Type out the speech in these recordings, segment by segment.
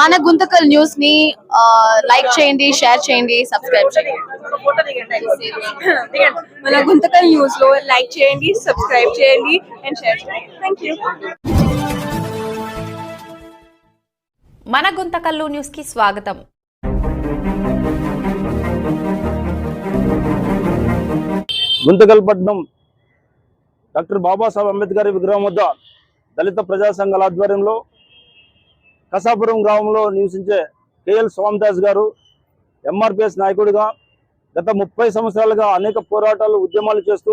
మన గుంతకల్ న్యూస్ని లైక్ చేయండి షేర్ చేయండి సబ్స్క్రైబ్ చేయండి. మన గుంతకల్ న్యూస్లో లైక్ చేయండి సబ్స్క్రైబ్ చేయండి అండ్ షేర్ చేయండి. థ్యాంక్ యూ మన గుంతకల్లు న్యూస్కి స్వాగతం. గుంతకల్పట్నం డాక్టర్ బాబాసాహెబ్ అంబేద్కర్ విగ్రహం వద్ద దళిత ప్రజా సంఘాల ఆధ్వర్యంలో కసాపురం గ్రామంలో నివసించే కేఎల్ స్వామిదాస్ గారు ఎంఆర్పిఎస్ నాయకుడిగా గత ముప్పై సంవత్సరాలుగా అనేక పోరాటాలు ఉద్యమాలు చేస్తూ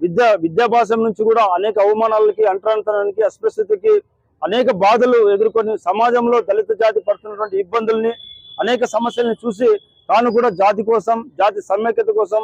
విద్యా విద్యాభ్యాసం నుంచి కూడా అనేక అవమానాలకి అంటరాంతరానికి అస్పృశ్యతకి అనేక బాధలు ఎదుర్కొని సమాజంలో దళిత జాతి పడుతున్నటువంటి ఇబ్బందుల్ని అనేక సమస్యల్ని చూసి తాను కూడా జాతి కోసం జాతి సమైక్యత కోసం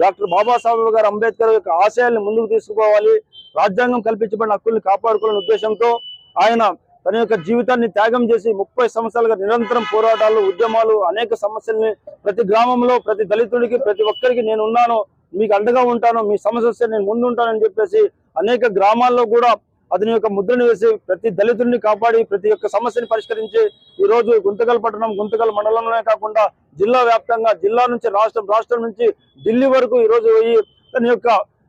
డాక్టర్ బాబాసాహెబ్ గారు అంబేద్కర్ యొక్క ఆశయాల్ని ముందుకు తీసుకుపోవాలి రాజ్యాంగం కల్పించబడిన హక్కుల్ని కాపాడుకోవాలనే ఉద్దేశంతో ఆయన తన యొక్క జీవితాన్ని త్యాగం చేసి ముప్పై సంవత్సరాలుగా నిరంతరం పోరాటాలు ఉద్యమాలు అనేక సమస్యల్ని ప్రతి గ్రామంలో ప్రతి దళితుడికి ప్రతి ఒక్కరికి నేను ఉన్నాను మీకు అండగా ఉంటాను మీ సమస్య నేను ముందు ఉంటానని చెప్పేసి అనేక గ్రామాల్లో కూడా అతని యొక్క ముద్రను వేసి ప్రతి దళితుడిని కాపాడి ప్రతి ఒక్క సమస్యని పరిష్కరించి ఈ రోజు గుంతకల్ పట్టణం గుంతకల్ మండలంలోనే కాకుండా జిల్లా వ్యాప్తంగా జిల్లా నుంచి రాష్ట్రం రాష్ట్రం నుంచి ఢిల్లీ వరకు ఈ రోజు పోయి తన యొక్క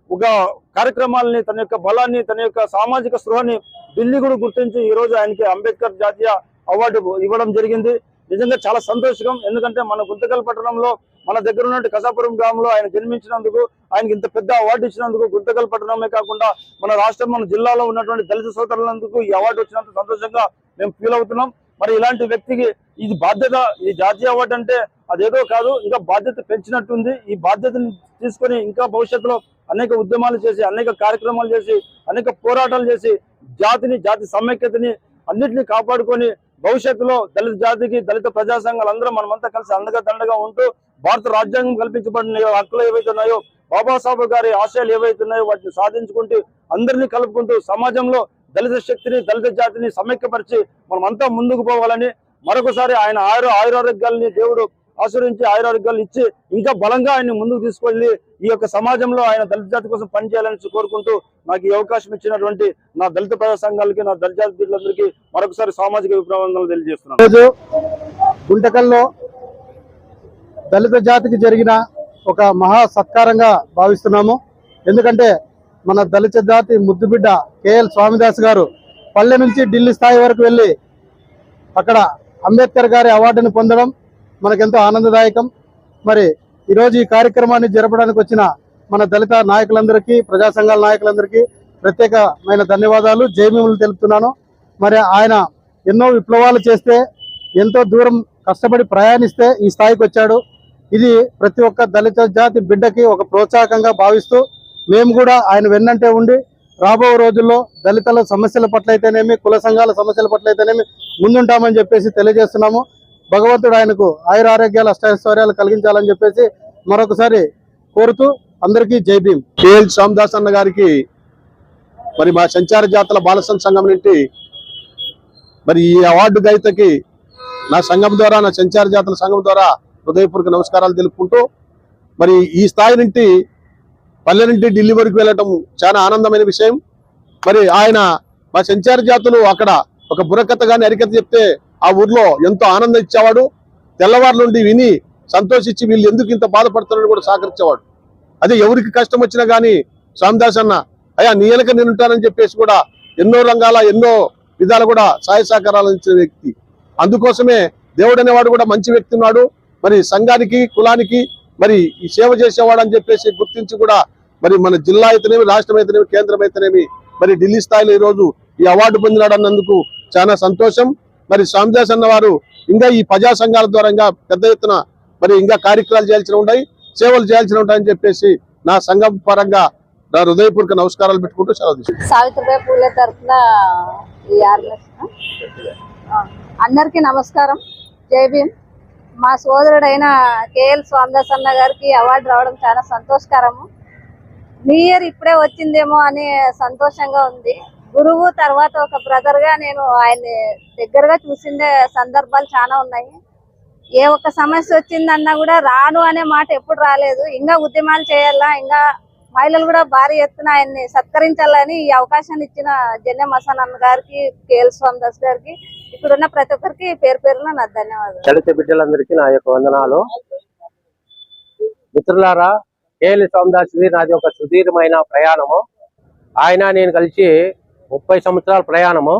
ఒక కార్యక్రమాలని తన యొక్క బలాన్ని తన యొక్క సామాజిక స్పృహని ఢిల్లీ కూడా గుర్తించి ఈ రోజు ఆయనకి అంబేద్కర్ జాతీయ అవార్డు ఇవ్వడం జరిగింది. నిజంగా చాలా సంతోషకం ఎందుకంటే మన గుంతకల్ పట్టణంలో మన దగ్గర ఉన్నట్టు కసాపురం గ్రామంలో ఆయన జన్మించినందుకు ఆయనకి ఇంత పెద్ద అవార్డు ఇచ్చినందుకు గుంతకల్ పట్టణమే కాకుండా మన రాష్ట్రం మన జిల్లాలో ఉన్నటువంటి దళిత సోదరులందుకు ఈ అవార్డు వచ్చినందుకు సంతోషంగా మేము ఫీల్ అవుతున్నాం. మరి ఇలాంటి వ్యక్తికి ఇది బాధ్యత ఈ జాతీయ అవార్డు అంటే అదేదో కాదు ఇంకా బాధ్యత పెంచినట్టుంది. ఈ బాధ్యతను తీసుకొని ఇంకా భవిష్యత్తులో అనేక ఉద్యమాలు చేసి అనేక కార్యక్రమాలు చేసి అనేక పోరాటాలు చేసి జాతిని జాతి సమైక్యతని అన్నిటిని కాపాడుకొని భవిష్యత్తులో దళిత జాతికి దళిత ప్రజా సంఘాలందరూ మనమంతా కలిసి అండగా దండగా ఉంటూ భారత రాజ్యాంగం కల్పించబడిన హక్కులు ఏవైతే ఉన్నాయో బాబాసాహెబ్ గారి ఆశయాలు ఏవైతే ఉన్నాయో వాటిని సాధించుకుంటూ అందరినీ కలుపుకుంటూ సమాజంలో దళిత శక్తిని దళిత జాతిని సమైక్యపరిచి మనమంతా ముందుకు పోవాలని మరొకసారి ఆయన ఆయుర ఆయురారోగ్యాలని దేవుడు ఆశ్రయించి ఆయురారోగ్యాలు ఇచ్చి ఇంకా బలంగా ఆయన్ని ముందుకు తీసుకెళ్ళి ఈ యొక్క సమాజంలో ఆయన దళిత జాతి కోసం పనిచేయాలని కోరుకుంటూ నాకు ఈ అవకాశం ఇచ్చినటువంటి నా దళిత ప్రజా సంఘాలకి నా దళిత జాతి బిడ్డలందరికీ మరొకసారి సామాజిక విప్లవందనలు తెలియజేస్తున్నాను. ఈరోజు గుంటకల్లో దళిత జాతికి జరిగిన ఒక మహా సత్కారంగా భావిస్తున్నాము. ఎందుకంటే మన దళిత జాతి ముద్దుబిడ్డ కేఎల్ స్వామిదాస్ గారు పల్లె నుంచి ఢిల్లీ స్థాయి వరకు వెళ్ళి అక్కడ అంబేద్కర్ గారి అవార్డుని పొందడం మనకెంతో ఆనందదాయకం. మరి ఈరోజు ఈ కార్యక్రమాన్ని జరపడానికి వచ్చిన మన దళిత నాయకులందరికీ ప్రజా సంఘాల నాయకులందరికీ ప్రత్యేకమైన ధన్యవాదాలు. జైమీములు తెలుపుతున్నాను. మరి ఆయన ఎన్నో విప్లవాలు చేస్తే ఎంతో దూరం కష్టపడి ప్రయాణిస్తే ఈ స్థాయికి వచ్చాడు. ఇది ప్రతి ఒక్క దళిత జాతి బిడ్డకి ఒక ప్రోత్సాహకంగా భావిస్తూ మేము కూడా ఆయన వెన్నంటే ఉండి రాబో రోజుల్లో దళితుల సమస్యల పట్ల అయితేనేమి కుల సంఘాల సమస్యల పట్ల అయితేనేమి ముందుంటామని చెప్పేసి తెలియజేస్తున్నాము. భగవంతుడు ఆయనకు ఆయురారోగ్యాలు అష్టైశ్వర్యాలు కలిగించాలని చెప్పేసి మరొకసారి కోరుతూ అందరికీ జై భీమ్. కేఎల్ స్వామిదాస్ అన్న గారికి మరి మా సంచార జాతుల బాలసన్ సంఘం నుండి మరి ఈ అవార్డు గైతకి నా సంఘం ద్వారా నా సంచార జాతుల సంఘం ద్వారా హృదయపూర్వక నమస్కారాలు తెలుపుకుంటూ మరి ఈ స్థాయి నుండి పల్లె నుండి ఢిల్లీ వరకు వెళ్ళటం చాలా ఆనందమైన విషయం. మరి ఆయన మా సంచార జాతులు అక్కడ ఒక బుర్రకథ కానీ అరికథ చెప్తే ఆ ఊర్లో ఎంతో ఆనందం ఇచ్చేవాడు. తెల్లవారు నుండి విని సంతోషించి వీళ్ళు ఎందుకు ఇంత బాధపడుతున్నారని కూడా సహకరించేవాడు. అదే ఎవరికి కష్టం వచ్చినా కానీ స్వామిదాస్ అన్న అయ్యా నీ వెనక నేనుంటానని చెప్పేసి కూడా ఎన్నో రంగాల ఎన్నో విధాలు కూడా సహాయ సహకారాలు ఇచ్చిన వ్యక్తి. అందుకోసమే దేవుడు అనేవాడు కూడా మంచి వ్యక్తి ఉన్నాడు. మరి సంఘానికి కులానికి మరి ఈ సేవ చేసేవాడు అని చెప్పేసి గుర్తించి కూడా మరి మన జిల్లా అయితేనేమి రాష్ట్రం అయితేనేమి కేంద్రం అయితేనేమి మరి ఢిల్లీ స్థాయిలో ఈ రోజు ఈ అవార్డు పొందినాడు అన్నందుకు చాలా సంతోషం. మరి స్వామిదాస్ అన్న వారు ఇంకా ఈ ప్రజా సంఘాల ద్వారా ఇంకా పెద్ద ఎత్తున మరి ఇంకా కార్యక్రమాలు చేయాల్సిన ఉంటాయి సేవలు చేయాల్సిన ఉంటాయని చెప్పేసి నా సంఘం పరంగా నా హృదయపూర్వక నమస్కారాలు పెట్టుకుంటూ సెలవు సావిత్రిబాయి పూలే తరఫున అందరికీ నమస్కారం. జై భీమ్. మా సోదరుడైన కేఎల్ స్వామిదాస్ అన్న గారికి అవార్డు రావడం చాలా సంతోషకరము. న్యూ ఇయర్ ఇప్పుడే వచ్చిందేమో అని సంతోషంగా ఉంది. గురువు తర్వాత ఒక బ్రదర్గా నేను ఆయన్ని దగ్గరగా చూసిండే సందర్భాలు చాలా ఉన్నాయి. ఏ ఒక్క సమస్య వచ్చిందన్నా కూడా రాను అనే మాట ఎప్పుడు రాలేదు. ఇంకా ఉద్యమాలు చేయాలా? ఇంకా మహిళలు కూడా భారీ ఎత్తున ఆయన్ని సత్కరించాలని ఈ అవకాశాన్ని ఇచ్చిన జెన్నె మసాన్ అన్న గారికి కేఎల్ స్వామిదాస్ గారికి ఇక్కడున్న ప్రతి ఒక్కరికి పేరు పేరున నా ధన్యవాదాలు. దళిత బిడ్డలందరికీ నా యొక్క వందనాలు. మిత్రులారా కేఎల్ సోమదాస్ది నాది ఒక సుదీర్ఘమైన ప్రయాణము. ఆయన నేను కలిసి ముప్పై సంవత్సరాల ప్రయాణము.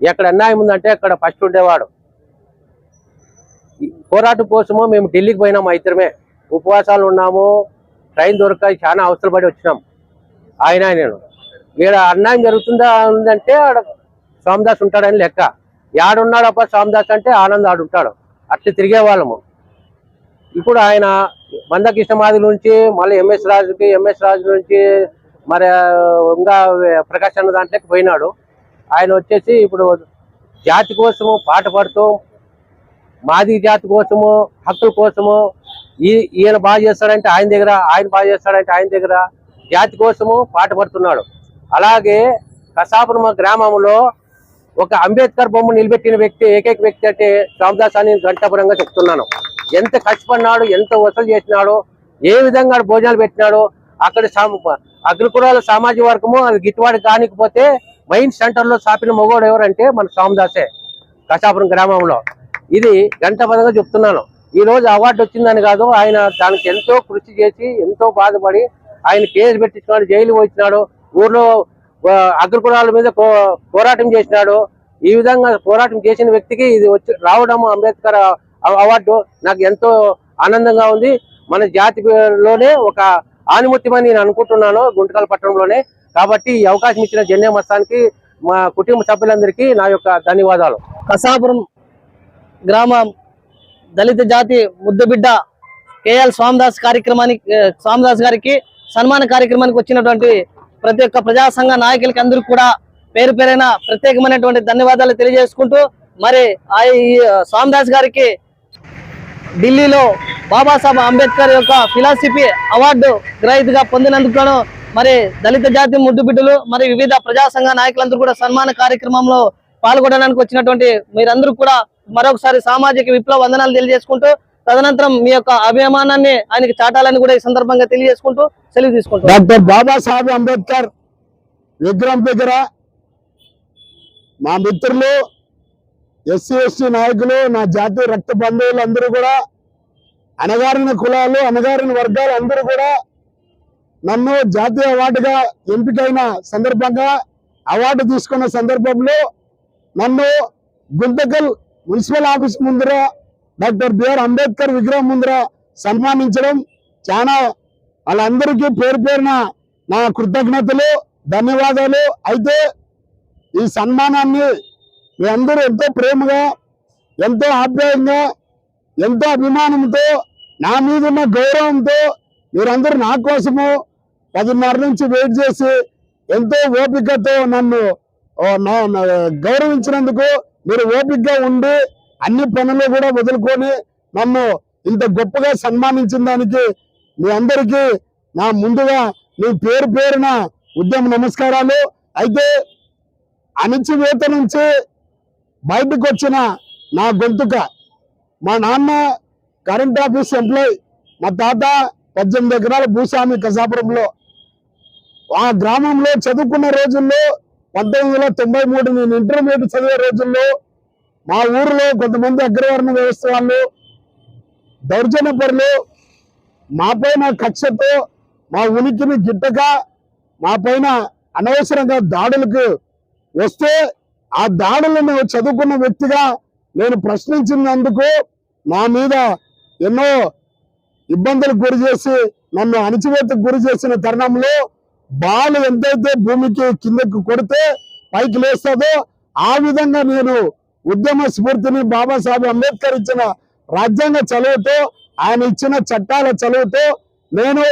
ఎక్కడ అన్యాయం ఉందంటే అక్కడ ఫస్ట్ ఉండేవాడు. ఈ పోరాటం కోసము మేము ఢిల్లీకి పోయినాము ఇద్దరమే. ఉపవాసాలు ఉన్నాము ట్రైన్ దొరక చాలా అవసరపడి వచ్చినాం. ఆయన నేను. ఈడ అన్యాయం జరుగుతుందా ఉందంటే ఆడ సోమదాస్ ఉంటాడని లెక్క. యాడున్నాడప్ప సోమదాస్ అంటే ఆనంద్ ఆడుంటాడు. అట్లా తిరిగే వాళ్ళము ఇప్పుడు ఆయన మందకృష్ణమాది నుంచి మళ్ళీ ఎంఎస్ రాజుకి ఎంఎస్ రాజు నుంచి మరి ఇంకా ప్రకాష్ అన్న దాంట్లోకి పోయినాడు. ఆయన వచ్చేసి ఇప్పుడు జాతి కోసము పాట పాడుతూ మాది జాతి కోసము హక్కుల కోసము ఈ ఈయన బాగా చేస్తాడంటే ఆయన దగ్గర ఆయన బాగా చేస్తాడంటే ఆయన దగ్గర జాతి కోసము పాట పడుతున్నాడు. అలాగే కసాపురం గ్రామంలో ఒక అంబేద్కర్ బొమ్మ నిలబెట్టిన వ్యక్తి ఏకైక వ్యక్తి అంటే రామదాస్ అని గంటాపురంగా చెప్తున్నాను. ఎంత కష్టపడినాడు ఎంత వసూలు చేసినాడు ఏ విధంగా భోజనాలు పెట్టినాడో అక్కడ సామ- అగ్రకులాల సామాజిక వర్గము అది గిట్టుబాటు కానికపోతే మెయిన్ సెంటర్లో సాపిన మగోడు ఎవరంటే మన స్వామిదాసే కసాపురం గ్రామంలో. ఇది గంట పదంగా చెప్తున్నాను. ఈ రోజు అవార్డు వచ్చిందని కాదు ఆయన దానికి ఎంతో కృషి చేసి ఎంతో బాధపడి ఆయన కేసు పెట్టించుకున్నాడు జైలు వచ్చినాడు ఊర్లో ఆ, అగ్రకులాల మీద పోరాటం చేసినాడు. ఈ విధంగా పోరాటం చేసిన వ్యక్తికి ఇది వచ్చి రావడం అంబేద్కర్ అవార్డు నాకు ఎంతో ఆనందంగా ఉంది. మన జాతిలోనే ఒక ఆనిముత్యమని నేను అనుకుంటున్నాను గుంటకల్ పట్టణంలోనే. కాబట్టి ఈ అవకాశం ఇచ్చిన జన్య మస్తానికి మా కుటుంబ సభ్యులందరికీ నా యొక్క ధన్యవాదాలు. కసాపురం గ్రామం దళిత జాతి ముద్దుబిడ్డ కేఎల్ స్వామిదాస్ కార్యక్రమానికి స్వామిదాస్ గారికి సన్మాన కార్యక్రమానికి వచ్చినటువంటి ప్రతి ఒక్క ప్రజా సంఘ నాయకులకి అందరూ కూడా పేరు పేరైన ప్రత్యేకమైనటువంటి ధన్యవాదాలు తెలియజేసుకుంటూ మరి ఆ ఈ స్వామిదాస్ గారికి ఢిల్లీలో బాబాసాహెబ్ అంబేద్కర్ యొక్క ఫిలాసఫీ అవార్డు గ్రహీతగా పొందినందుకు మరి దళిత జాతి ముద్దు బిడ్డలు మరి వివిధ ప్రజా సంఘ నాయకులందరూ కూడా సన్మాన కార్యక్రమంలో పాల్గొనడానికి వచ్చినటువంటి మీరందరూ కూడా మరొకసారి సామాజిక విప్లవ వందనాలు తెలియజేసుకుంటూ తదనంతరం మీ యొక్క అభిమానాన్ని ఆయనకి చాటాలని కూడా ఈ సందర్భంగా తెలియజేసుకుంటూ సెలవు తీసుకుంటాం డాక్టర్ బాబాసాహెబ్ అంబేద్కర్ విగ్రహం దగ్గర మా మిత్రులు ఎస్సీ ఎస్టీ నాయకులు నా జాతీయ రక్త బంధువులు అందరూ కూడా అణగారిన కులాలు అణగారిన వర్గాలు అందరూ కూడా నన్ను జాతీయ అవార్డుగా ఎంపికైన సందర్భంగా అవార్డు తీసుకున్న సందర్భంలో నన్ను గుంతకల్ మున్సిపల్ ఆఫీస్ ముందర డాక్టర్ బిఆర్ అంబేద్కర్ విగ్రహం ముందర సన్మానించడం చాలా వాళ్ళందరికీ పేరు పేరున నా కృతజ్ఞతలు ధన్యవాదాలు. అయితే ఈ సన్మానాన్ని మీ అందరూ ఎంతో ప్రేమగా ఎంతో ఆప్యాయంగా ఎంతో అభిమానంతో నా మీద ఉన్న గౌరవంతో మీరందరూ నా కోసము పదిన్నర నుంచి వెయిట్ చేసి ఎంతో ఓపికతో నన్ను గౌరవించినందుకు మీరు ఓపికగా ఉండి అన్ని పనులు కూడా వదులుకొని నన్ను ఇంత గొప్పగా సన్మానించిన దానికి మీ అందరికీ నా ముందుగా మీ పేరు పేరున ఉద్యమ నమస్కారాలు. అయితే అణిచివేత నుంచి బయటకు వచ్చిన నా గొంతుక. మా నాన్న కరెంట్ ఆఫీస్ ఎంప్లాయ్ మా తాత పద్దెనిమిది ఎకరాల భూస్వామి కసాపురంలో. ఆ గ్రామంలో చదువుకున్న రోజుల్లో పంతొమ్మిది వందల తొంభై మూడు నేను ఇంటర్మీడియట్ చదివే రోజుల్లో మా ఊరిలో కొంతమంది అగ్రవర్ణ వ్యవస్థ వాళ్ళు దౌర్జన్యపరులు మాపైన కక్షతో మా ఉనికిని గిట్టక మా పైన అనవసరంగా దాడులకు వస్తే ఆ దాడులను చదువుకున్న వ్యక్తిగా నేను ప్రశ్నించినందుకు నా మీద ఎన్నో ఇబ్బందులకు గురి చేసి నన్ను అణచివేతకు గురి చేసిన తరుణంలో బాలు ఎంతైతే భూమికి కిందకు కొడితే పైకి లేస్తుందో ఆ విధంగా నేను ఉద్యమ స్ఫూర్తిని బాబాసాహెబ్ అంబేద్కర్ ఇచ్చిన రాజ్యాంగ చదువుతో ఆయన ఇచ్చిన చట్టాల చదువుతో నేను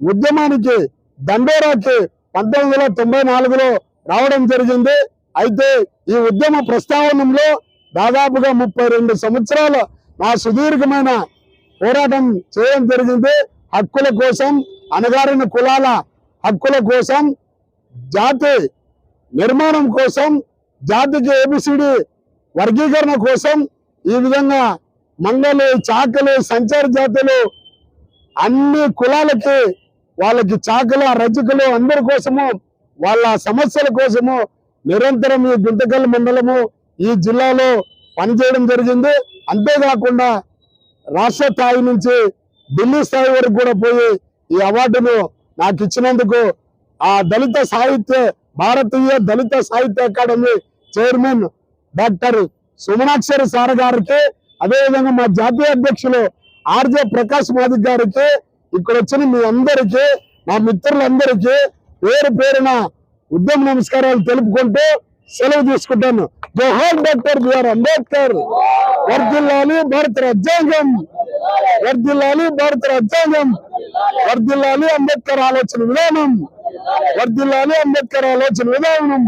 ఉద్యమానికి దండోరాకి పంతొమ్మిది వందల తొంభై నాలుగులో రావడం జరిగింది. అయితే ఈ ఉద్యమ ప్రస్తావనలో దాదాపుగా ముప్పై రెండు సంవత్సరాల నా సుదీర్ఘమైన పోరాటం చేయడం జరిగింది. హక్కుల కోసం అణగారిన కులాల హక్కుల కోసం జాతి నిర్మాణం కోసం జాతికి ఏబిసిడి వర్గీకరణ కోసం ఈ విధంగా మంగళి చాకలి సంచార జాతులు అన్ని కులాలకి వాళ్ళకి చాకలు రజకులు అందరి కోసము వాళ్ళ సమస్యల కోసము నిరంతరం ఈ గుంతకల్ మండలము ఈ జిల్లాలో పనిచేయడం జరిగింది. అంతేకాకుండా రాష్ట్ర స్థాయి నుంచి ఢిల్లీ స్థాయి వరకు కూడా పోయి ఈ అవార్డును నాకు ఇచ్చినందుకు ఆ దళిత సాహిత్య భారతీయ దళిత సాహిత్య academy chairman doctor Sumanakshari sir గారికి అదేవిధంగా మా జాతీయ అధ్యక్షులు ఆర్జే ప్రకాష్ మాదిక్ గారికి ఇక్కడ వచ్చిన మీ అందరికీ మా మిత్రులందరికీ పేరు పేరున ఉద్యమ నమస్కారాలు తెలుపుకుంటూ సెలవు తీసుకుంటాను. జోహార్ డాక్టర్ బిఆర్ అంబేద్కర్. వర్దిల్లాలి భారత రాజ్యాంగం. వర్దిల్లాలి భారత రాజ్యాంగం. వర్దిల్లాలి అంబేద్కర్ ఆలోచన విధానం. వర్దిల్లాలి అంబేద్కర్ ఆలోచన విధానం.